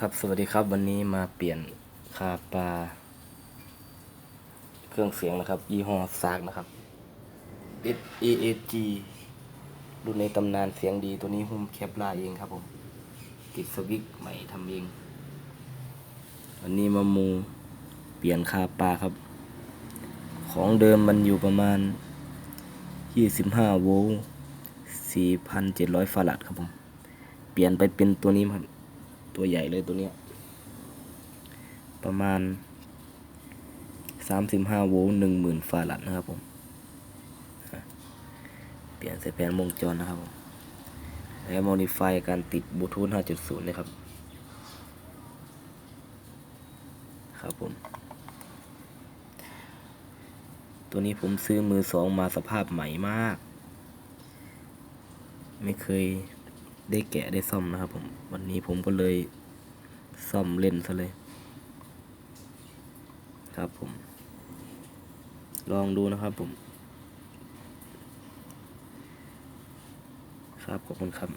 ครับสวัสดีครับวันนี้มาเปลี่ยนคาปาเครื่องเสียงนะครับ ยี่ห้อซากนะครับ S A A G รุ่นในตำนานเสียงดีตัวนี้หุ้มแคปลาเองครับผมติดสวิกใหม่ทำเอง วันนี้มามูเปลี่ยนคาปาครับ ของเดิมมันอยู่ประมาณ 25 โวลต์ 4,700 ฟาราดครับผม เปลี่ยนไปเป็นตัวนี้ครับ ตัวใหญ่เลยตัวเนี้ย ประมาณ 35 โวลต์10,000 ฟาราดนะครับผม เปลี่ยนสายแผนวงจรนะครับผม แล้โมดิฟายการติดบลูทูธ5.0 นะครับ ครับผม ตัวนี้ผมซื้อมือสองมาสภาพใหม่มาก ไม่เคย ได้แกะได้ซ่อมนะครับผมวันนี้ผมก็เลยซ่อมเล่นซะเลย ครับผม ลองดูนะครับผม ครับขอบคุณครับ